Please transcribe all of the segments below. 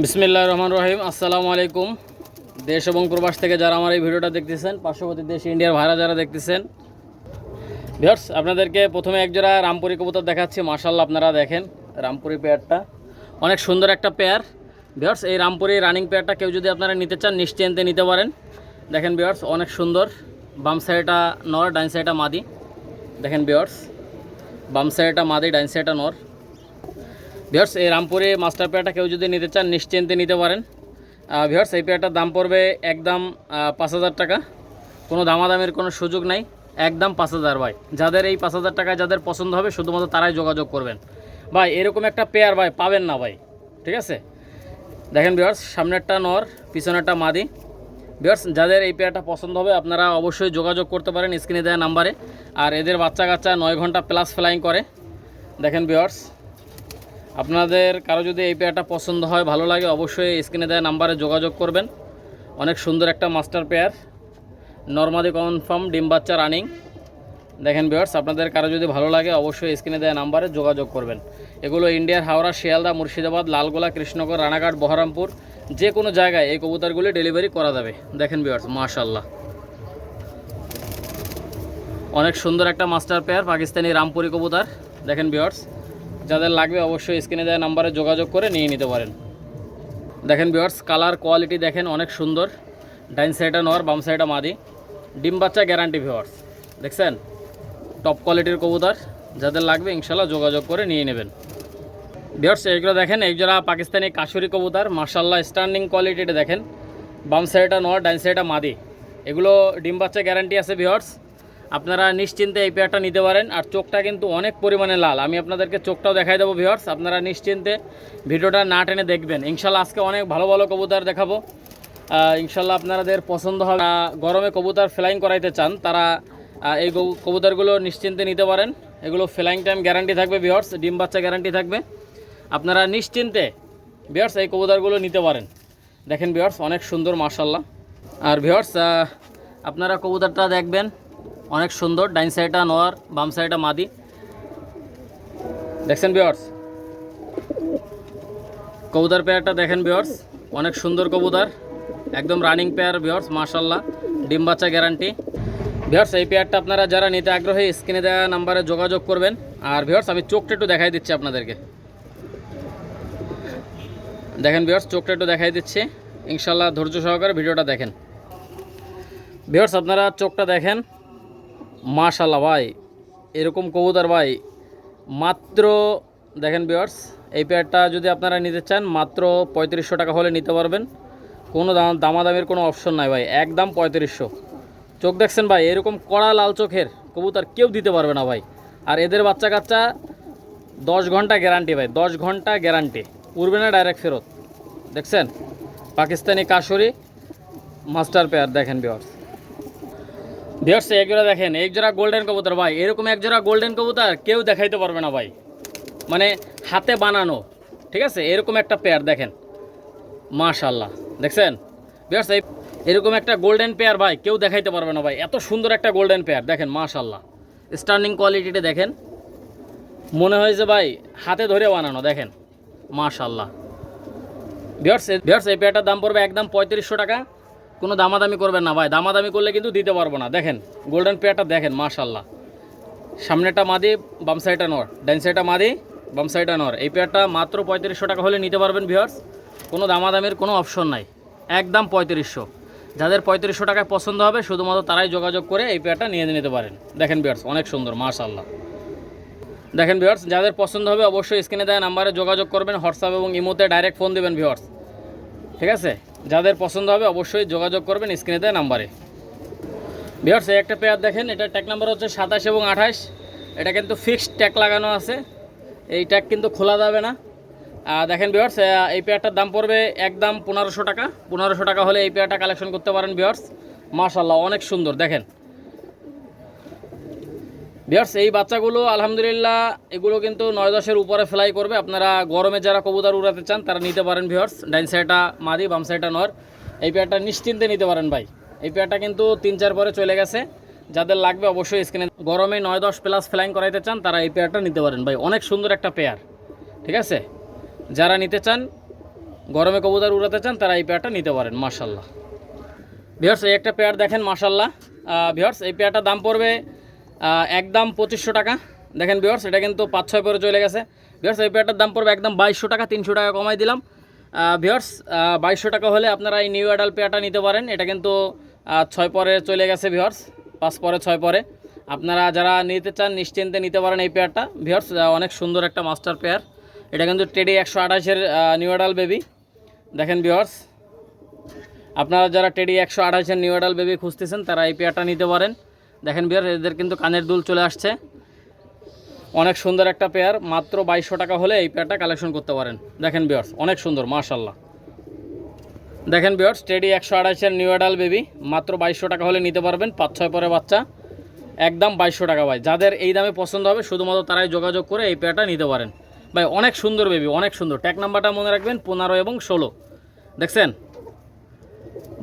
বিসমিল্লাহ রহমান রহিম। আসসালামু আলাইকুম। দেশ এবং প্রবাস থেকে যারা আমার এই ভিডিওটা দেখতেছেন, পার্শ্ববর্তী দেশ ইন্ডিয়ার ভাইরা যারা দেখতেছেন। ভিউয়ার্স, আপনাদেরকে প্রথমে একজোড়া রামপুরি কবুতর দেখাচ্ছি। মার্শাল্লাহ আপনারা দেখেন রামপুরি পেয়ারটা। অনেক সুন্দর একটা পেয়ার। ভিউয়ার্স, এই রামপুরি রানিং পেয়ারটা কেউ যদি আপনারা নিতে চান, নিশ্চিন্তে নিতে পারেন। দেখেন ভিউয়ার্স, অনেক সুন্দর। বাম সাইডটা নর ডাইন সাইডটা মাদি। দেখেন ভিউয়ার্স, বাম সাইডটা মাদি ডাইন সাইডটা নর। ভিওর্স এই রামপুরে মাস্টার পেয়ারটা কেউ যদি নিতে চান, নিশ্চিন্তে নিতে পারেন। ভিওর্স এই পেয়ারটার দাম পড়বে একদম পাঁচ হাজার টাকা। কোনো দামাদামের কোনো সুযোগ নাই। একদম পাঁচ হাজার, ভাই। যাদের এই পাঁচ হাজার টাকায় যাদের পছন্দ হবে, শুধুমাত্র তারাই যোগাযোগ করবেন। ভাই, এরকম একটা পেয়ার, ভাই, পাবেন না, ভাই। ঠিক আছে? দেখেন ভিওর্স সামনেরটা নর, পিছনেরটা মাদি। ভিওর্স যাদের এই পেয়ারটা পছন্দ হবে, আপনারা অবশ্যই যোগাযোগ করতে পারেন স্ক্রিনে দেওয়া নাম্বারে। আর এদের বাচ্চা কাচ্চা নয় ঘণ্টা প্লাস ফ্লাইং করে। দেখেন ভিওর্স আপনাদের কারও যদি এই পেয়ারটা পছন্দ হয়, ভালো লাগে, অবশ্যই স্ক্রিনে দেওয়া নাম্বারে যোগাযোগ করবেন। অনেক সুন্দর একটা মাস্টার পেয়ার নর্মালি কনফার্ম ডিম বাচ্চা রানিং দেখেন বিয়ার্স আপনাদের কারও যদি ভালো লাগে, অবশ্যই স্ক্রিনে দেওয়া নাম্বারে যোগাযোগ করবেন। এগুলো ইন্ডিয়ার হাওড়া, শিয়ালদা, মুর্শিদাবাদ, লালগোলা, কৃষ্ণনগর, রানাঘাট, বহরমপুর, যে কোনো জায়গায় এই কবুতরগুলি ডেলিভারি করা যাবে। দেখেন বিয়ার্স মাশাল্লাহ অনেক সুন্দর একটা মাস্টার পেয়ার পাকিস্তানি রামপুরি কবুতর। দেখেন বিয়ার্স যাদের লাগবে অবশ্যই স্ক্রিনে দেওয়া নাম্বারে যোগাযোগ করে নিয়ে নিতে পারেন। দেখেন বিয়ার্স কালার কোয়ালিটি দেখেন অনেক সুন্দর। ডাইন সাইডে নর, বাম সাইডে মাদি। ডিম বাচ্চা গ্যারান্টি ভিওয়ার্স দেখছেন? টপ কোয়ালিটির কবুতর। যাদের লাগবে ইনশাল্লাহ যোগাযোগ করে নিয়ে নেবেন। বিয়ার্স এইগুলো দেখেন, একজোড়া পাকিস্তানি কাশুরি কবুতর। মার্শাল্লাহ স্ট্যান্ডিং কোয়ালিটিটা দেখেন। বাম সাইডটা নর ডাইন সাইডটা মাদি। এগুলো ডিম বাচ্চা গ্যারান্টি আছে ভিওয়ার্স আপনারা নিশ্চিন্তে এই পেয়ারটা নিতে পারেন। আর চোখটা কিন্তু অনেক পরিমাণে লাল। আমি আপনাদেরকে চোখটাও দেখাই দেবো ভিওয়ার্স আপনারা নিশ্চিন্তে ভিডিওটা না টেনে দেখবেন। ইনশাল্লাহ আজকে অনেক ভালো ভালো কবুতর দেখাবো। ইনশাল্লাহ আপনাদের পছন্দ হবে। গরমে কবুতর ফ্লাইং করাইতে চান, তারা এই কবু- কবুতরগুলো নিশ্চিন্তে নিতে পারেন। এগুলো ফ্লাইং টাইম গ্যারান্টি থাকবে ভিওয়ার্স ডিম বাচ্চা গ্যারান্টি থাকবে। আপনারা নিশ্চিন্তে ভিওয়ার্স এই কবুতরগুলো নিতে পারেন। দেখেন ভিওয়ার্স অনেক সুন্দর মার্শাল্লাহ আর ভিওয়ার্স আপনারা কবুতরটা দেখবেন। অনেক সুন্দর, ডাইন সাইডটা নোয়ার, বাম সাইডটা মাদি। দেখছেন বিয়ার্স কবুতর পেয়ারটা দেখেন বিয়ার্স অনেক সুন্দর কবুতর, একদম রানিং পেয়ার বিয়ার্স মার্শাল্লাহ ডিম বাচ্চা গ্যারান্টি ভিওর্স এই পেয়ারটা আপনারা যারা নিতে আগ্রহী স্ক্রিনে দেওয়া নাম্বারে যোগাযোগ করবেন। আর ভিওর্স আমি চোখটা একটু দেখাই দিচ্ছি আপনাদেরকে। দেখেন ভিওর্স চোখটা একটু দেখাই দিচ্ছি। ইনশাল্লাহ ধৈর্য সহকারে ভিডিওটা দেখেন। ভিওর্স আপনারা চোখটা দেখেন। মাশাল্লাহ ভাই, এরকম কবুতর ভাই। মাত্র, দেখেন বিয়ার্স এই পেয়ারটা যদি আপনারা নিতে চান, মাত্র পঁয়ত্রিশশো টাকা হলে নিতে পারবেন। কোনো দাম দামাদামের কোনো অপশন নাই ভাই, একদম পঁয়ত্রিশশো। চোখ দেখছেন ভাই, এরকম কড়া লাল চোখের কবুতর কেউ দিতে পারবে না ভাই। আর এদের বাচ্চা কাচ্চা দশ ঘণ্টা গ্যারান্টি ভাই, দশ ঘণ্টা গ্যারান্টি উড়বে না ডাইরেক্ট ফেরত। দেখছেন? পাকিস্তানি কাশরি মাস্টার পেয়ার দেখেন বিয়ার্স ভিউয়ার্স এক জোড়া দেখেন এক জোড়া গোল্ডেন কবুতর ভাই। এরকম এক জোড়া গোল্ডেন কবুতর কেউ দেখাইতে পারবে না ভাই। মানে হাতে বানানো, ঠিক আছে? এরকম একটা পেয়ার দেখেন। মাশাল্লাহ দেখছেন? ভিউয়ার্স এই এরকম একটা গোল্ডেন পেয়ার ভাই, কেউ দেখাইতে পারবে না ভাই। এত সুন্দর একটা গোল্ডেন পেয়ার দেখেন মাশাল্লাহ স্টার্নিং কোয়ালিটিটা দেখেন। মনে হয় যে ভাই, হাতে ধরে বানানো, দেখেন। মাশাল্লাহ ভিউয়ার্স ভিউয়ার্স এই পেয়ারটার দাম পড়বে একদম পঁয়ত্রিশশো টাকা। কোনো দামাদামি করবেন না ভাই, দামাদামি করলে কিন্তু দিতে পারব না। দেখেন গোল্ডেন পেয়ারটা দেখেন মাশাল্লাহ সামনেটা মাদি, বাম সাইডটা নর। ডাইন সাইডটা মাদি, বাম সাইডটা নর। এই পেয়ারটা মাত্র পঁয়ত্রিশশো টাকা হলে নিতে পারবেন ভিউয়ার্স কোনো দামাদামির কোনো অপশন নাই। একদম পঁয়ত্রিশশো। যাদের পঁয়ত্রিশশো টাকায় পছন্দ হবে, শুধুমাত্র তারাই যোগাযোগ করে এই পেয়ারটা নিয়ে নিতে পারেন। দেখেন ভিউয়ার্স অনেক সুন্দর মাশাল্লাহ দেখেন ভিউয়ার্স যাদের পছন্দ হবে, অবশ্যই স্ক্রিনে দেওয়া নাম্বারে যোগাযোগ করবেন হোয়াটসঅ্যাপ এবং ইমোতে ডাইরেক্ট ফোন দেবেন ভিউয়ার্স ঠিক আছে? যাদের পছন্দ হবে অবশ্যই যোগাযোগ করবেন স্ক্রিনে দেওয়া নাম্বারে। বিহার্স একটা পেয়ার দেখেন এটা ট্যাক নাম্বার হচ্ছে সাতাশ এবং আঠাশ। এটা কিন্তু ফিক্সড ট্যাক লাগানো আছে। এই ট্যাক কিন্তু খোলা যাবে না। দেখেন বিহার্স এই পেয়ারটার দাম পড়বে একদম পনেরোশো টাকা। পনেরোশো টাকা হলে এই পেয়ারটা কালেকশন করতে পারেন বিহার্স মাশাল্লাহ অনেক সুন্দর, দেখেন। ভিউয়ার্স এই বাচ্চাগুলো, আলহামদুলিল্লাহ, এগুলো কিন্তু নয় দশের উপরে ফ্লাই করবে। আপনারা গরমে যারা কবুতর উড়াতে চান, তারা নিতে পারেন ভিউয়ার্স ডাইন সাইডটা মাদি, বাম সাইডটা নর। এই পেয়ারটা নিশ্চিন্তে নিতে পারেন ভাই। এই পেয়ারটা কিন্তু তিন, চার পরে চলে গেছে। যাদের লাগবে অবশ্যই স্ক্রিনে গরমে নয় দশ প্লাস ফ্লাইং করাইতে চান, তারা এই পেয়ারটা নিতে পারেন ভাই। অনেক সুন্দর একটা পেয়ার ঠিক আছে? যারা নিতে চান, গরমে কবুতর উড়াতে চান, তারা এই পেয়ারটা নিতে পারেন মার্শাল্লাহ ভিওর্স এই একটা পেয়ার দেখেন মার্শাল্লাহ ভিওর্স এই পেয়ারটার দাম পড়বে একদম পঁচিশশো টাকা। দেখেন ভিওর্স এটা কিন্তু পাঁচ, ছয় পরে চলে গেছে। ভিওর্স এই পেয়ারটার দাম পড়বে একদম বাইশশো টাকা, তিনশো টাকা কমাই দিলাম। ভিওর্স বাইশশো টাকা হলে আপনারা এই নিউ অ্যাডাল পেয়ারটা নিতে পারেন। এটা কিন্তু ছয় পরে চলে গেছে ভিওর্স পাঁচ পরে, ছয় পরে। আপনারা যারা নিতে চান, নিশ্চিন্তে নিতে পারেন এই পেয়ারটা ভিওর্স অনেক সুন্দর একটা মাস্টার পেয়ার এটা কিন্তু টেডি একশো আঠাশের নিউ অ্যাডাল বেবি দেখেন ভিওর্স আপনারা যারা টেডি একশো আঠাশের নিউ অ্যাডাল বেবি খুঁজতেছেন, তারা এই পেয়ারটা নিতে পারেন। দেখেন বিয়ার, এদের কিন্তু কানের দুল চলে আসছে। অনেক সুন্দর একটা পেয়ার, মাত্র বাইশশো টাকা হলে এই পেয়ারটা কালেকশন করতে পারেন। দেখেন বিয়ার্স, অনেক সুন্দর মার্শাল্লাহ দেখেন বিয়ার্স, টেডি একশো আঠাশের নিউ অ্যাডাল বেবি, মাত্র বাইশশো টাকা হলে নিতে পারবেন, পাঁচ ছয় পরে বাচ্চা। একদম বাইশশো টাকা ভাই, যাদের এই দামে পছন্দ হবে, শুধুমাত্র তারাই যোগাযোগ করে এই পেয়ারটা নিতে পারেন। ভাই, অনেক সুন্দর বেবি, অনেক সুন্দর। ট্যাগ নাম্বারটা মনে রাখবেন, পনেরো এবং ষোলো। দেখছেন?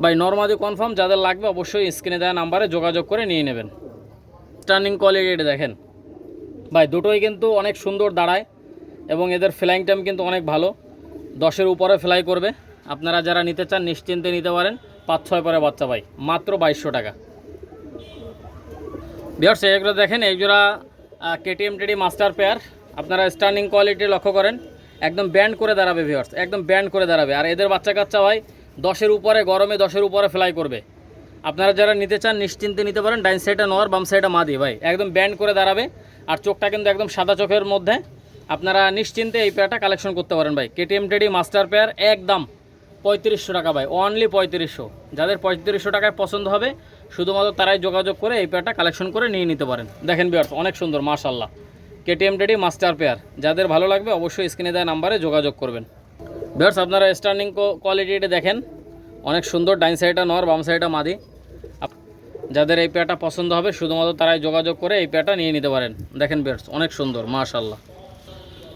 ভাই নর্মাদি কনফার্ম যাদের লাগবে অবশ্যই স্ক্রিনে দেওয়া নাম্বারে যোগাযোগ করে নিয়ে নেবেন। টার্নিং কোয়ালিটি দেখেন। ভাই, দুটোই কিন্তু অনেক সুন্দর দাঁড়ায় এবং এদের ফ্লাইং টাইম কিন্তু অনেক ভালো। দশের উপরে ফ্লাই করবে। আপনারা যারা নিতে চান, নিশ্চিন্তে নিতে পারেন। পাঁচ, ছয় পরে বাচ্চা ভাই, মাত্র বাইশশো টাকা। বিয়ার্স এগুলো দেখেন, এই জোড়া কেটিএম টেডি মাস্টার পেয়ার আপনারা স্টার্নিং কোয়ালিটি লক্ষ্য করেন। একদম ব্যান্ড করে দাঁড়াবে ভিউয়ার্স একদম ব্যান্ড করে দাঁড়াবে। আর এদের বাচ্চা কাচ্চা ভাই দশের উপরে, গরমে দশের উপরে ফ্লাই করবে। আপনারা যারা নিতে চান, নিশ্চিন্তে নিতে পারেন। ডাইন সাইডে নর, বাম সাইডে মাদি ভাই। একদম ব্যান্ড করে দাঁড়াবে। আর চোখটা কিন্তু একদম সাদা চোখের মধ্যে। আপনারা নিশ্চিন্তে এই পেয়ারটা কালেকশন করতে পারেন ভাই। কেটিএম টেডি মাস্টার পেয়ার একদম পঁয়ত্রিশশো টাকা ভাই। অনলি পঁয়ত্রিশশো। যাদের পঁয়ত্রিশশো টাকায় পছন্দ হবে, শুধুমাত্র তারাই যোগাযোগ করে এই পেয়ারটা কালেকশন করে নিয়ে নিতে পারেন। দেখেন বিয়ার্স অনেক সুন্দর মাশাল্লাহ কেটিএম টেডি মাস্টার পেয়ার যাদের ভালো লাগবে, অবশ্যই স্ক্রিনে দেওয়া নাম্বারে যোগাযোগ করবেন। বিয়ার্স আপনারা স্টার্নিং কোয়ালিটিটা দেখেন। অনেক সুন্দর ডাইন সাইডটা নর, বাম সাইডটা মাদি। যাদের এই পেয়ারটা পছন্দ হবে, শুধুমাত্র তারাই যোগাযোগ করে এই পেয়ারটা নিয়ে নিতে পারেন। দেখেন বিয়ার্স অনেক সুন্দর মাশাল্লাহ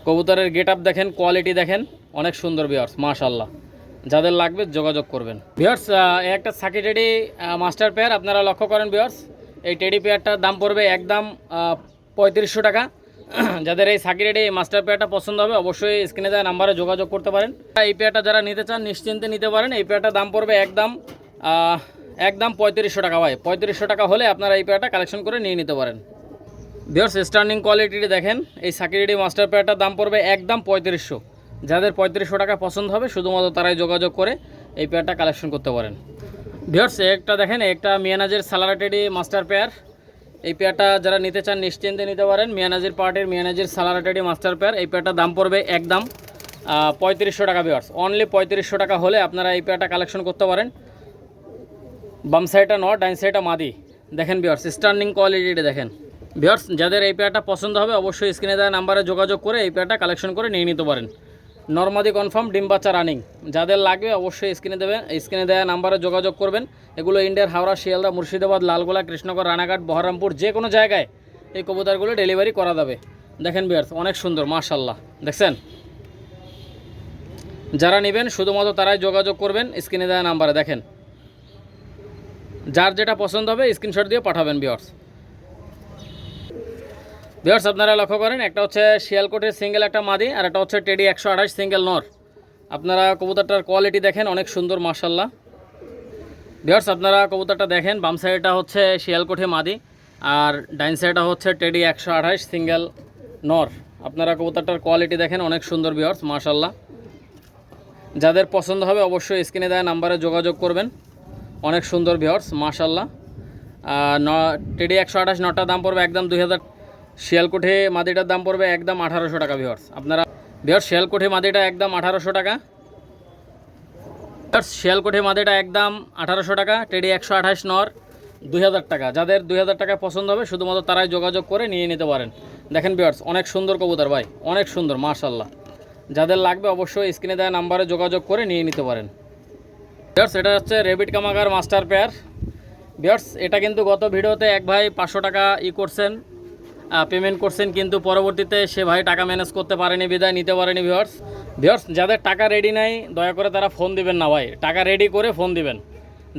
কবুতরের গেট আপ দেখেন কোয়ালিটি দেখেন, অনেক সুন্দর বিয়ার্স মাশাল্লাহ যাদের লাগবে যোগাযোগ করবেন। বিয়ার্স একটা সাকি টেডি মাস্টার পেয়ার আপনারা লক্ষ্য করেন বিয়ার্স এই টেডি পেয়ারটার দাম পড়বে একদম পঁয়ত্রিশশো টাকা। যাদের এই সাকি টেডি মাস্টার পেয়ারটা পছন্দ হবে, অবশ্যই স্ক্রিনে দেওয়া নাম্বারে যোগাযোগ করতে পারেন। এই পেয়ারটা যারা নিতে চান, নিশ্চিন্তে নিতে পারেন। এই পেয়ারটার দাম পড়বে একদম একদম পঁয়ত্রিশশো টাকা ভাই। পঁয়ত্রিশশো টাকা হলে আপনারা এই পেয়ারটা কালেকশন করে নিয়ে নিতে পারেন। বিয়ার্স স্টার্নিং কোয়ালিটিটি দেখেন, এই সাকিরিডি মাস্টার পেয়ারটার দাম পড়বে একদম পঁয়ত্রিশশো। যাদের পঁয়ত্রিশশো টাকা পছন্দ হবে, শুধুমাত্র তারাই যোগাযোগ করে এই পেয়ারটা কালেকশন করতে পারেন। বিয়ার্স একটা দেখেন একটা মিয়ানাজের সালারাটেডি মাস্টার পেয়ার। এই পেয়ারটা যারা নিতে চান, নিশ্চিন্তে নিতে পারেন। মিয়ানাজির পার্টির মিয়ানাজির সালারাটেডি মাস্টার পেয়ার। এই পেয়ারটার দাম পড়বে একদম পঁয়ত্রিশশো টাকা বিয়ার্স অনলি পঁয়ত্রিশশো টাকা হলে আপনারা এই পেয়ারটা কালেকশন করতে পারেন। বাম সাইডটা নট ডাইন সাইডটা মাদি। দেখেন বিয়ার্স স্টার্নিং কোয়ালিটিটা দেখেন। বিয়ার্স যাদের এই পেয়ারটা পছন্দ হবে, অবশ্যই স্ক্রিনে দেওয়া নাম্বারে যোগাযোগ করে এই পেয়ারটা কালেকশন করে নিয়ে নিতে পারেন। নর্মাদি কনফার্ম, ডিম বাচ্চা রানিং যাদের লাগবে অবশ্যই স্ক্রিনে দেবেন স্ক্রিনে দেওয়া নাম্বারে যোগাযোগ করবেন। এগুলো ইন্ডিয়ার হাওড়া, শিয়ালদা, মুর্শিদাবাদ, লালগোলা, কৃষ্ণগড়, রানাঘাট, বহরমপুর, যে কোনো জায়গায় এই কবুতরগুলো ডেলিভারি করা যাবে। দেখেন বিয়ার্স অনেক সুন্দর মার্শাল্লাহ দেখছেন? যারা নেবেন, শুধুমাত্র তারাই যোগাযোগ করবেন স্ক্রিনে দেওয়া নাম্বারে দেখেন। যার যেটা পছন্দ হবে স্ক্রিনশট দিয়ে পাঠাবেন বিয়ার্স বিয়ার্স আপনারা লক্ষ্য করেন, একটা হচ্ছে শিয়ালকোটের সিঙ্গেল একটা মাদি, আর একটা হচ্ছে টেডি একশো আঠাশ সিঙ্গেল নর। আপনারা কবুতরটার কোয়ালিটি দেখেন, অনেক সুন্দর মার্শাল্লাহ বিয়ার্স আপনারা কবুতরটা দেখেন, বাম সাইডটা হচ্ছে শিয়ালকোঠে মাদি, আর ডাইন সাইডটা হচ্ছে টেডি একশো আঠাশ সিঙ্গেল নর। আপনারা কবুতরটার কোয়ালিটি দেখেন, অনেক সুন্দর বিয়ার্স মার্শাল্লাহ যাদের পছন্দ হবে, অবশ্যই স্ক্রিনে দেওয়া নাম্বারে যোগাযোগ করবেন। অনেক সুন্দর ভিওর্স মাশাল্লাহ ন টেডি একশো আঠাশ নটার দাম পড়বে একদম দুই হাজার শিয়ালকোঠে মাদিটার দাম পড়বে একদম আঠারোশো টাকা ভিওর্স আপনারা ভিওর্স শিয়ালকোঠে মাদিটা একদম আঠারোশো টাকা। ভিওর্স শিয়ালকোঠে মাদিটা একদম আঠারোশো টাকা, টেডি একশো আঠাশ নর, দুই হাজার টাকা। যাদের দুই হাজার টাকা পছন্দ হবে, শুধুমাত্র তারাই যোগাযোগ করে নিয়ে নিতে পারেন। দেখেন ভিওর্স অনেক সুন্দর কবুতর ভাই, অনেক সুন্দর মাশাল্লাহ যাদের লাগবে, অবশ্যই স্ক্রিনে দেওয়া নাম্বারে যোগাযোগ করে নিয়ে নিতে পারেন। বিয়ার্স এটা হচ্ছে রেবিট কামাগার মাস্টার পেয়ার বিয়ার্স এটা কিন্তু গত ভিডিওতে এক ভাই পাঁচশো টাকা ই করছেন। পেমেন্ট করছেন, কিন্তু পরবর্তীতে সে ভাই টাকা ম্যানেজ করতে পারেনি, বিদায় নিতে পারেনি ভিওর্স ভিওর্স যাদের টাকা রেডি নাই, দয়া করে তারা ফোন দিবেন না ভাই। টাকা রেডি করে ফোন দিবেন।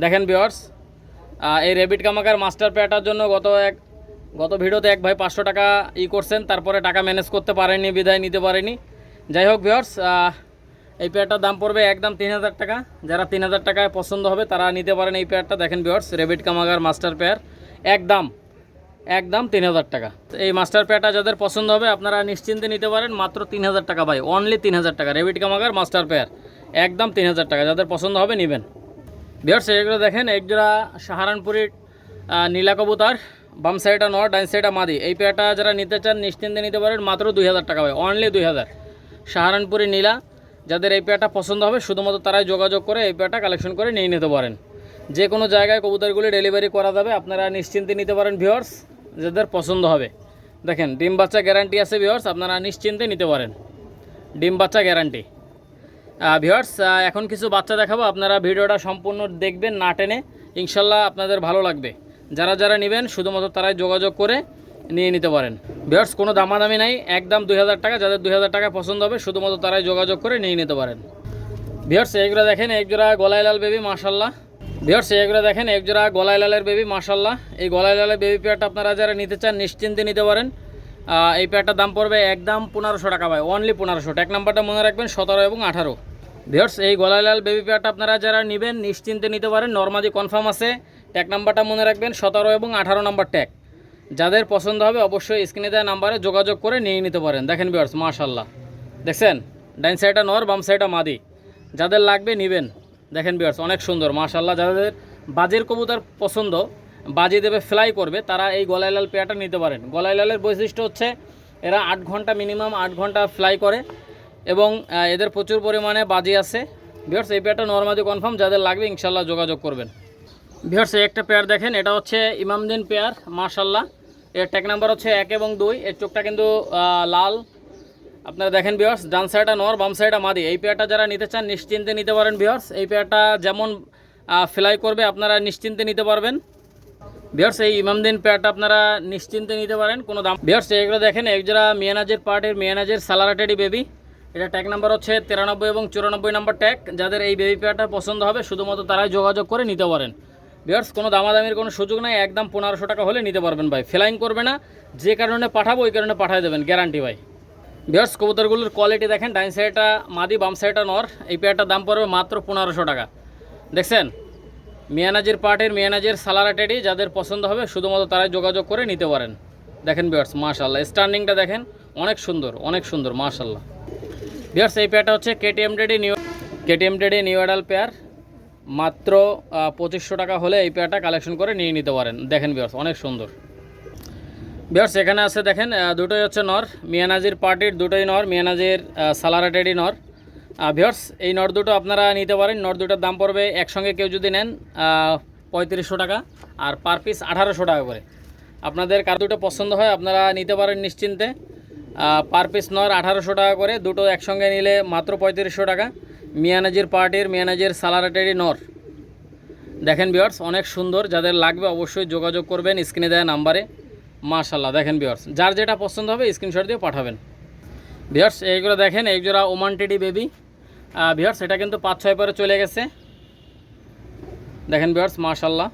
দেখেন ভিওর্স এই রেবিট কামাগার মাস্টার পেয়ারটার জন্য গত এক, গত ভিডিওতে এক ভাই পাঁচশো টাকা ই করছেন, তারপরে টাকা ম্যানেজ করতে পারেনি, বিদায় নিতে পারেনি। যাই হোক ভিওর্স এই পেয়ারটার দাম পড়বে একদম তিন হাজার টাকা। যারা তিন হাজার টাকায় পছন্দ হবে, তারা নিতে পারেন এই পেয়ারটা দেখেন বিয়ার্স রেবিট কামাগার মাস্টার পেয়ার একদম একদম তিন হাজার টাকা। এই মাস্টার পেয়ারটা যাদের পছন্দ হবে, আপনারা নিশ্চিন্তে নিতে পারেন মাত্র তিন হাজার টাকা ভাই। অনলি তিন হাজার টাকা। রেবিট কামাগার মাস্টার পেয়ার একদম তিন হাজার টাকা। যাদের পছন্দ হবে, নেবেন। বিয়ার্স এগুলো দেখেন একজোড়া সাহারানপুরের নীলা কবুতার। বাম সাইডটা নর ডাইন সাইডটা মাদি। এই পেয়ারটা যারা নিতে চান, নিশ্চিন্তে নিতে পারেন মাত্র দুই হাজার টাকা ভাই। অনলি দুই হাজার। সাহারানপুরি নীলা। যাদের এই পেয়ারটা পছন্দ হবে, শুধুমাত্র তারাই যোগাযোগ করে এই পেয়ারটা কালেকশন করে নিয়ে নিতে পারেন। যে কোনো জায়গায় কবুতরগুলি ডেলিভারি করা যাবে, আপনারা নিশ্চিন্তে নিতে পারেন ভিওর্স যাদের পছন্দ হবে। দেখেন, ডিম বাচ্চা গ্যারান্টি আছে ভিওর্স আপনারা নিশ্চিন্তে নিতে পারেন। ডিম বাচ্চা গ্যারান্টি ভিওর্স এখন কিছু বাচ্চা দেখাবো, আপনারা ভিডিওটা সম্পূর্ণ দেখবেন, না টেনে। ইনশাল্লাহ আপনাদের ভালো লাগবে। যারা যারা নেবেন, শুধুমাত্র তারাই যোগাযোগ করে নিয়ে নিতে পারেন। ভিওর্স কোনো দামাদামি নাই, একদম দুই হাজার টাকা, যাদের দুই হাজার টাকা পছন্দ হবে, শুধুমাত্র তারাই যোগাযোগ করে নিয়ে নিতে পারেন। ভিওর্স এইগুলো দেখেন একজোড়া গলায় লাল বেবি মাশাল্লাহ ভিওর্স এইগুলো দেখেন, একজোড়া গলায় লালের বেবি মাশাল্লাহ এই গলায় লালের বেবি পেয়ারটা আপনারা যারা নিতে চান, নিশ্চিন্তে নিতে পারেন। এই পেয়ারটার দাম পড়বে একদম পনেরোশো টাকা ভাই অনলি পনেরোশো। এক নাম্বারটা মনে রাখবেন, সতেরো এবং আঠারো। ভিওর্স এই গলায় লাল বেবি পেয়ারটা আপনারা যারা নেবেন, নিশ্চিন্তে নিতে পারেন। নর্মালি কনফার্ম আছে। ট্যাগ নাম্বারটা মনে রাখবেন, সতেরো এবং আঠারো নাম্বার ট্যাগ যাদের পছন্দ হবে, অবশ্যই স্ক্রিনে দেওয়া নাম্বারে যোগাযোগ করে নিয়ে নিতে পারেন। দেখেন ভিওর্স মাশাল্লাহ দেখছেন? ডাইন সাইডটা নর, বাম সাইডটা মাদি। যাদের লাগবে, নেবেন। দেখেন বিয়ার্স অনেক সুন্দর মাশাল্লাহ যাদের বাজির কবুতর পছন্দ, বাজি দেবে ফ্লাই করবে, তারা এই গলায় লাল পেয়ারটা নিতে পারেন। গলায় লালের বৈশিষ্ট্য হচ্ছে, এরা আট ঘণ্টা মিনিমাম আট ঘণ্টা ফ্লাই করে এবং এদের প্রচুর পরিমাণে বাজি আছে। বিয়ার্স এই পেয়ারটা নর্মালি কনফার্ম যাদের লাগবে ইনশাল্লাহ যোগাযোগ করবেন। ভিউয়ার্স এই একটা পেয়ার দেখেন, এটা হচ্ছে ইমামদিন পেয়ার মাশাল্লাহ এর ট্যাগ নাম্বার হচ্ছে এক এবং দুই, এর চোখটা কিন্তু লাল। আপনারা দেখেন ভিউয়ার্স ডান সাইডটা নর, বাম সাইডটা মাদি। এই পেয়ারটা যারা নিতে চান, নিশ্চিন্তে নিতে পারেন ভিউয়ার্স এই পেয়ারটা যেমন ফ্লাই করবে, আপনারা নিশ্চিন্তে নিতে পারবেন। ভিউয়ার্স এই ইমামদিন পেয়ারটা আপনারা নিশ্চিন্তে নিতে পারেন, কোনো দাম ভিউয়ার্স এগুলো দেখেন একজোড়া মিয়ানাজের পার্টের মিয়ানাজের সালারাটেডি বেবি এটা ট্যাগ নাম্বার হচ্ছে তিরানব্বই এবং চুরানব্বই নাম্বার ট্যাগ যাদের এই বেবি পেয়ারটা পছন্দ হবে, শুধুমাত্র তারাই যোগাযোগ করে নিতে পারেন। ভিউয়ার্স কোনো দামাদামির কোনো সুযোগ নাই, একদম পনেরোশো টাকা হলে নিতে পারবেন ভাই। ফ্লাইং করবে না, যে কারণে পাঠাবো, ওই কারণে পাঠিয়ে দেবেন গ্যারান্টি ভাই। ভিউয়ার্স, কবুতরগুলোর কোয়ালিটি দেখেন, ডাইন সাইডটা মাদি, বাম সাইডটা নর। এই পেয়ারটার দাম পড়বে মাত্র পনেরোশো টাকা। দেখছেন? মিয়ানাজির পার্টের মিয়ানাজির সালারা টেডি, যাদের পছন্দ হবে, শুধুমাত্র তারাই যোগাযোগ করে নিতে পারেন। দেখেন ভিউয়ার্স মাশাল্লাহ স্ট্যান্ডিংটা দেখেন, অনেক সুন্দর অনেক সুন্দর মাশাল্লাহ ভিউয়ার্স, এই পেয়ারটা হচ্ছে KTM teddy new KTM teddy new adult pair মাত্র পঁচিশশো টাকা হলে এই পেয়ারটা কালেকশন করে নিয়ে নিতে পারেন। দেখেন ভিউয়ার্স, অনেক সুন্দর। বিয়ার্স এখানে আছে দেখেন দুটোই হচ্ছে নর মিয়ানাজির পার্টির দুটোই নর মিয়ানাজির সালারাটেডি নর। ভিওর্স এই নর দুটো আপনারা নিতে পারেন, নর দুটোর দাম পড়বে একসঙ্গে কেউ যদি নেন পঁয়ত্রিশশো টাকা আর পার পিস আঠারোশো টাকা করে। আপনাদের কার দুটো পছন্দ হয়, আপনারা নিতে পারেন নিশ্চিন্তে। পার পিস নর আঠারোশো টাকা করে, দুটো একসঙ্গে নিলে মাত্র পঁয়ত্রিশশো টাকা। মিয়ানাজির পার্টির মিয়ানাজির সালারাটেডি নর। দেখেন বিয়ার্স অনেক সুন্দর, যাদের লাগবে অবশ্যই যোগাযোগ করবেন, স্ক্রিনে দেওয়া নাম্বারে। মাশাল্লাহ দেখেন বিয়ার্স যার যেটা পছন্দ হবে স্ক্রিনশট দিয়ে পাঠাবেন। বিয়ার্স এইগুলো দেখেন এই জোড়া ওমান টেডি বেবি বিয়ার্স এটা কিন্তু পাঁচ ছয় পরে চলে গেছে। দেখেন বিয়ার্স মাশাল্লাহ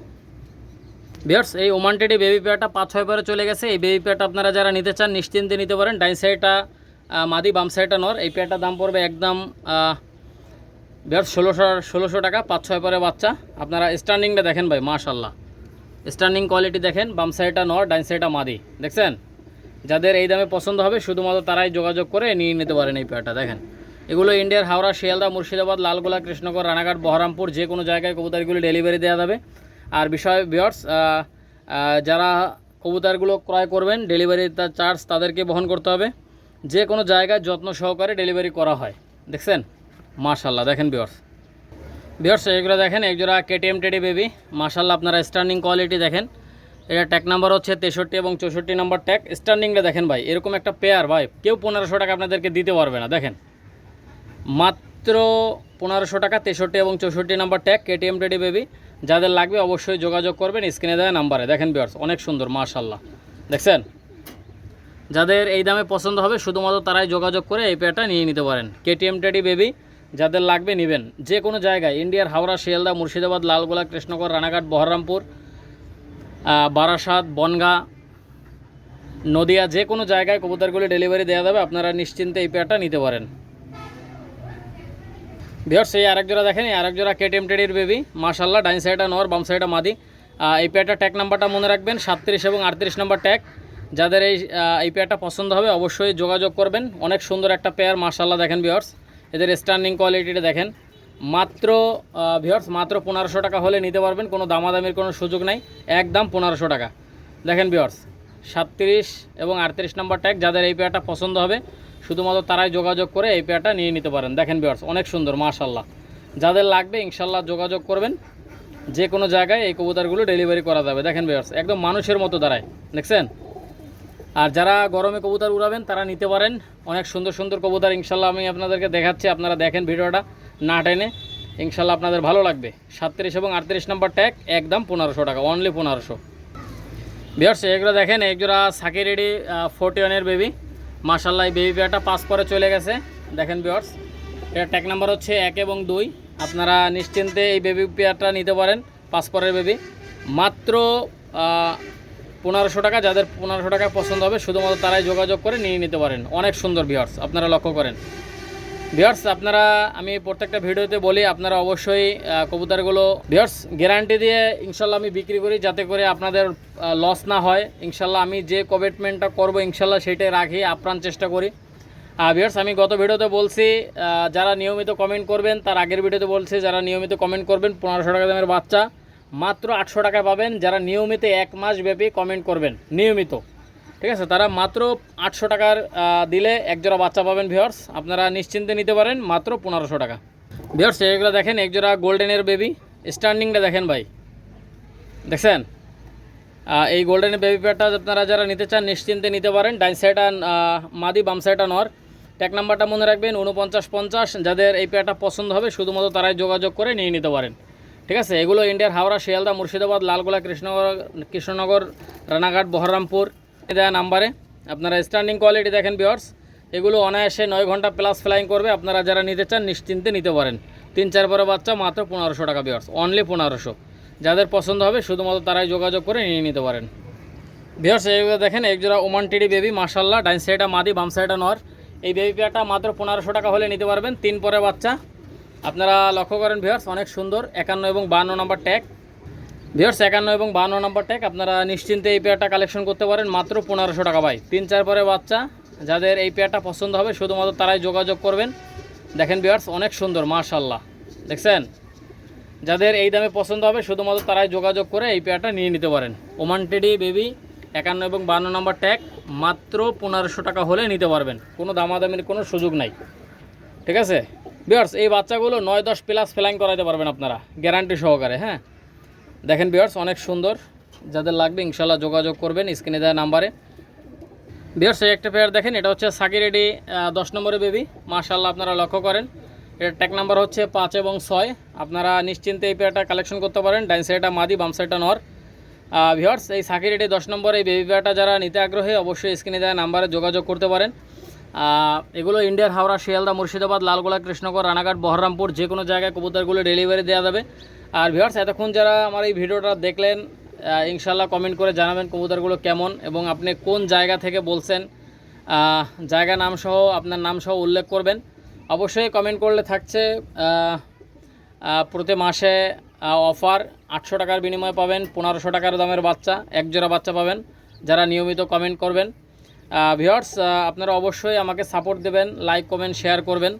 বিয়ার্স এই ওমান টেডি বেবি পেয়ারটা পাঁচ ছয় পরে চলে গেছে। এই বেবি পেয়ারটা আপনারা যারা নিতে চান, নিশ্চিন্তে নিতে পারেন। ডাইন সাইডটা মাদি, বাম সাইডটা নর। এই পেয়ারটার দাম পড়বে একদম বিয়ার্স ষোলোশো ষোলোশো টাকা, পাঁচ ছয় পরে বাচ্চা। আপনারা স্ট্যান্ডিংটা দেখেন ভাই মাশাল্লাহ স্ট্যান্ডিং কোয়ালিটি দেখেন, বাম সাইডটা নর ডাইন সাইডটা মাদি, দেখছেন? যাদের এই দামে পছন্দ হবে, শুধুমাত্র তারাই যোগাযোগ করে নিয়ে নিতে পারেন এই পেয়ারটা, দেখেন? এগুলো ইন্ডিয়ার হাওড়া, শিয়ালদা, মুর্শিদাবাদ, লালগোলা কৃষ্ণগড় রানাঘাট, বহরমপুর, যে কোনো জায়গায় কবুতরগুলি ডেলিভারি দেওয়া যাবে। আর বিষয় বিয়ার্স যারা কবুতারগুলো ক্রয় করবেন ডেলিভারি তার চার্জ তাদেরকে বহন করতে হবে। যে কোনো জায়গায় যত্ন সহকারে ডেলিভারি করা হয়, দেখছেন? মাশাল্লাহ দেখেন বিয়ার্স বিয়ার্স এগুলো দেখেন একজোড়া কেটিএম টেডি বেবি মাশাল্লাহ আপনারা স্ট্যান্ডিং কোয়ালিটি দেখেন। এটা ট্যাগ নাম্বার হচ্ছে তেষট্টি এবং চৌষট্টি নাম্বার ট্যাগ স্ট্যান্ডিংটা দেখেন ভাই, এরকম একটা পেয়ার ভাই। কেউ পনেরোশো টাকা আপনাদেরকে দিতে পারবে না, দেখেন। মাত্র পনেরোশো টাকা, তেষট্টি এবং চৌষট্টি number tag KTM teddy baby যাদের লাগবে অবশ্যই যোগাযোগ করবেন স্ক্রিনে দেওয়া নাম্বারে। দেখেন বিয়ার্স অনেক সুন্দর মাশাল্লাহ দেখছেন? যাদের এই দামে পছন্দ হবে, শুধুমাত্র তারাই যোগাযোগ করে এই পেয়ারটা নিয়ে নিতে পারেন। কেটিএম টেডি বেবি যাদের লাগবে নেবেন। যে কোনো জায়গায়, ইন্ডিয়ার হাওড়া, শিয়ালদা, মুর্শিদাবাদ, লালগোলা কৃষ্ণগড় রানাঘাট, বহরমপুর বারাসাত, বনগা, নদিয়া, যে কোনো জায়গায় কবুতরগুলি ডেলিভারি দেওয়া যাবে, আপনারা নিশ্চিন্তে এই পেয়ারটা নিতে পারেন। ভিওর সেই আরেক জোড়া দেখেন, এই আরেক জোড়া কেটিএম টেডির বেবি। মাশাল্লাহ ডাইন সাইডটা নর, বাম সাইডটা মাদি। এই পেয়ারটা ট্যাগ নাম্বারটা মনে রাখবেন, সাতত্রিশ এবং আটত্রিশ নাম্বার ট্যাগ যাদের এই এই পেয়ারটা পছন্দ হবে, অবশ্যই যোগাযোগ করবেন। অনেক সুন্দর একটা পেয়ার মাশাল্লাহ দেখেন ভিওর্স এদের স্ট্যান্ডিং কোয়ালিটিটা দেখেন। মাত্র ভিওর্স মাত্র পনেরোশো টাকা হলে নিতে পারবেন, কোনো দামাদামির কোনো সুযোগ নাই, একদম পনেরোশো টাকা। দেখেন ভিওর্স সাতত্রিশ এবং আটত্রিশ নম্বর ট্যাগ যাদের এই পেয়ারটা পছন্দ হবে, শুধুমাত্র তারাই যোগাযোগ করে এই পেয়ারটা নিয়ে নিতে পারেন। দেখেন ভিওর্স অনেক সুন্দর মাশাল্লাহ যাদের লাগবে ইনশাল্লাহ যোগাযোগ করবেন। যে কোনো জায়গায় এই কবুতরগুলো ডেলিভারি করা যাবে। দেখেন ভিওর্স একদম মানুষের মতো দাঁড়ায়। দেখছেন? আর যারা গরমে কবুতর উড়াবেন, তারা নিতে পারেন। অনেক সুন্দর সুন্দর কবুতর ইনশাল্লাহ আমি আপনাদেরকে দেখাচ্ছি, আপনারা দেখেন ভিডিওটা না টেনে। ইনশাল্লাহ আপনাদের ভালো লাগবে। সাতত্রিশ এবং আটত্রিশ নম্বর ট্যাগ একদম পনেরোশো টাকা অনলি পনেরোশো। বিয়ার্স এগুলো দেখেন একজোড়া সাকি রেডি ফোর্টি ওয়ানের বেবি মার্শাল্লাহ এই বেবি পেয়ারটা পাস করে চলে গেছে। দেখেন বিয়ার্স এটা ট্যাগ নাম্বার হচ্ছে এক এবং দুই। আপনারা নিশ্চিন্তে এই বেবি পেয়ারটা নিতে পারেন পাস পরের বেবি মাত্র পনেরোশো টাকা, যাদের পনেরোশো টাকা পছন্দ হবে, শুধুমাত্র তারাই যোগাযোগ করে নিয়ে নিতে পারেন। অনেক সুন্দর বিয়ার্স আপনারা লক্ষ্য করেন। ভিওর্স আপনারা, আমি প্রত্যেকটা ভিডিওতে বলি, আপনারা অবশ্যই কবুতরগুলো ভিওর্স গ্যারান্টি দিয়ে ইনশাল্লাহ আমি বিক্রি করি, যাতে করে আপনাদের লস না হয়। ইনশাল্লাহ আমি যে কমিটমেন্টটা করব, ইনশাল্লাহ সেটাই রাখি, আপ্রাণ চেষ্টা করি। ভিওর্স আমি গত ভিডিওতে বলছি যারা নিয়মিত কমেন্ট করবেন, তার আগের ভিডিওতে বলছি, যারা নিয়মিত কমেন্ট করবেন, পনেরোশো টাকা দামের বাচ্চা। মাত্র আটশো টাকায় পাবেন। যারা নিয়মিত এক মাস ব্যাপী কমেন্ট করবেন, নিয়মিত। ঠিক আছে? তারা মাত্র আটশো টাকার দিলে একজোড়া বাচ্চা পাবেন ভিওর্স আপনারা নিশ্চিন্তে নিতে পারেন মাত্র পনেরোশো টাকা। ভিওর্স এগুলো দেখেন, একজোড়া গোল্ডেনের বেবি স্ট্যান্ডিংটা দেখেন ভাই। দেখছেন? এই গোল্ডেনের বেবি পেয়ারটা আপনারা যারা নিতে চান, নিশ্চিন্তে নিতে পারেন। ডাইন সাইডটা মাদি, বাম সাইডটা নর ট্যাগ নাম্বারটা মনে রাখবেন উনপঞ্চাশ পঞ্চাশ। যাদের এই পেয়ারটা পছন্দ হবে, শুধুমাত্র তারাই যোগাযোগ করে নিয়ে নিতে পারেন। ঠিক আছে, এগুলো ইন্ডিয়ার হাওড়া, শিয়ালদা, মুর্শিদাবাদ, লালগোলা কৃষ্ণনগর কৃষ্ণনগর, রানাঘাট, বহরমপুর দেওয়া নাম্বারে। আপনারা স্ট্যান্ডিং কোয়ালিটি দেখেন বিয়ার্স এগুলো অনায়াসে নয় ঘণ্টা প্লাস ফ্লাইং করবে, আপনারা যারা নিতে চান নিশ্চিন্তে নিতে পারেন। তিন, চার বড় বাচ্চা, মাত্র পনেরোশো টাকা বিয়ার্স অনলি পনেরোশো। যাদের পছন্দ হবে, শুধুমাত্র তারাই যোগাযোগ করে নিয়ে নিতে পারেন। ভিওর্স এইগুলো দেখেন এক জোড়া ওমান টিডি বেবি মার্শাল্লাহ ডাইন সাইডটা মাদি, বাম সাইডটা নর। এই বেবি পেয়ারটা মাত্র পনেরোশো টাকা হলে নিতে পারবেন। তিন পরে বাচ্চা আপনারা লক্ষ্য করেন ভিওর্স অনেক সুন্দর। একান্ন এবং বান্ন নম্বর ট্যাগ। ভিওর্স একান্ন এবং বান্ন নম্বর ট্যাগ, আপনারা নিশ্চিন্তে এই পেয়ারটা কালেকশন করতে পারেন মাত্র পনেরোশো টাকা ভাই। তিন চার পরে বাচ্চা, যাদের এই পেয়ারটা পছন্দ হবে, শুধুমাত্র তারাই যোগাযোগ করবেন। দেখেন ভিওর্স অনেক সুন্দর মার্শাল্লাহ দেখছেন? যাদের এই দামে পছন্দ হবে, শুধুমাত্র তারাই যোগাযোগ করে এই পেয়ারটা নিয়ে নিতে পারেন। ওমান টেডি বেবি, একান্ন এবং বান্ন নম্বর ট্যাগ, মাত্র পনেরোশো টাকা হলে নিতে পারবেন। কোনো দামাদামির কোনো সুযোগ নাই। ঠিক আছে? বিয়ার্স এই বাচ্চাগুলো নয় দশ প্লাস ফ্লাইং করাইতে পারবেন আপনারা। গ্যারান্টি সহকারে হ্যাঁ? দেখেন বিয়ার্স অনেক সুন্দর। যাদের লাগবে ইনশাল্লাহ যোগাযোগ করবেন স্ক্রিনে দেওয়া নাম্বারে। বিয়ার্স এই একটা পেয়ার দেখেন, এটা হচ্ছে সাকি রেডি দশ নম্বরের বেবি মার্শাল্লাহ আপনারা লক্ষ্য করেন। এর ট্যাক নাম্বার হচ্ছে পাঁচ এবং ছয়। আপনারা নিশ্চিন্তে এই পেয়ারটা কালেকশন করতে পারেন। ডাইন সাইডটা মাদি, বাম সাইডটা নর। ভিওর্স এই সাকি রেডি দশ নম্বর এই বেবি পেয়ারটা যারা নিতে আগ্রহী, অবশ্যই স্ক্রিনে দেওয়া নাম্বারে যোগাযোগ করতে পারেন। এগুলো ইন্ডিয়ার হাওড়া, শিয়ালদা, মুর্শিদাবাদ, লালগোলা কৃষ্ণগর রানাঘাট, বহরমপুর, যে কোনো জায়গায় কবুতরগুলো ডেলিভারি দেওয়া যাবে। আর ভিওর্স এতক্ষণ যারা আমার এই ভিডিওটা দেখলেন ইনশাল্লাহ কমেন্ট করে জানাবেন কবুতরগুলো কেমন এবং আপনি কোন জায়গা থেকে বলছেন জায়গা নাম সহ, আপনার নাম সহ উল্লেখ করবেন। অবশ্যই কমেন্ট করলে থাকছে প্রতি মাসে অফার আটশো টাকার বিনিময়ে পাবেন, পনেরোশো টাকার দামের বাচ্চা, একজোড়া বাচ্চা পাবেন। যারা নিয়মিত কমেন্ট করবেন ভিওর্স আপনারা অবশ্যই আমাকে সাপোর্ট দেবেন লাইক কমেন্ট শেয়ার করবেন।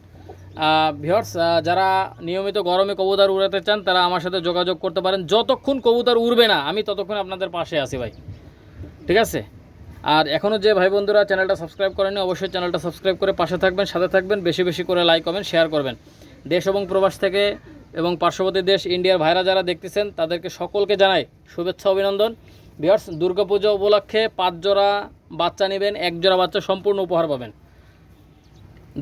ভিওর্স যারা নিয়মিত গরমে কবুতর উড়াতে চান, তারা আমার সাথে যোগাযোগ করতে পারেন। যতক্ষণ কবুতর উড়বে না, আমি ততক্ষণ আপনাদের পাশে আছি ভাই। ঠিক আছে? আর এখনও যে ভাই বন্ধুরা চ্যানেলটা সাবস্ক্রাইব করেনি অবশ্যই চ্যানেলটা সাবস্ক্রাইব করে পাশে থাকবেন, সাথে থাকবেন, বেশি বেশি করে লাইক কমেন্ট শেয়ার করবেন। দেশ এবং প্রবাস থেকে এবং পার্শ্ববর্তী দেশ ইন্ডিয়ার ভাইরা যারা দেখতেছেন, তাদেরকে সকলকে জানাই শুভেচ্ছা, অভিনন্দন। বিহার্স দুর্গাপুজো উপলক্ষে পাঁচ জোড়া বাচ্চা নেবেন, এক জোড়া বাচ্চা সম্পূর্ণ উপহার পাবেন।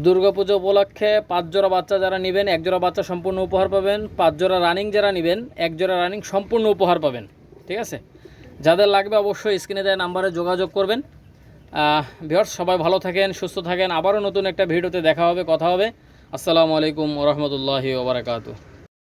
দুর্গাপুজো উপলক্ষে পাঁচ জোড়া বাচ্চা যারা নেবেন, এক জোড়া বাচ্চা সম্পূর্ণ উপহার পাবেন। পাঁচ জোড়া রানিং যারা নেবেন, এক জোড়া রানিং সম্পূর্ণ উপহার পাবেন। ঠিক আছে? যাদের লাগবে অবশ্যই স্ক্রিনে দেওয়া নাম্বারে যোগাযোগ করবেন। ভিওর্স সবাই ভালো থাকেন, সুস্থ থাকেন। আবারও নতুন একটা ভিডিওতে দেখা হবে, কথা হবে। আসসালামু আলাইকুম রহমতুল্লাহি ওবরাকাতু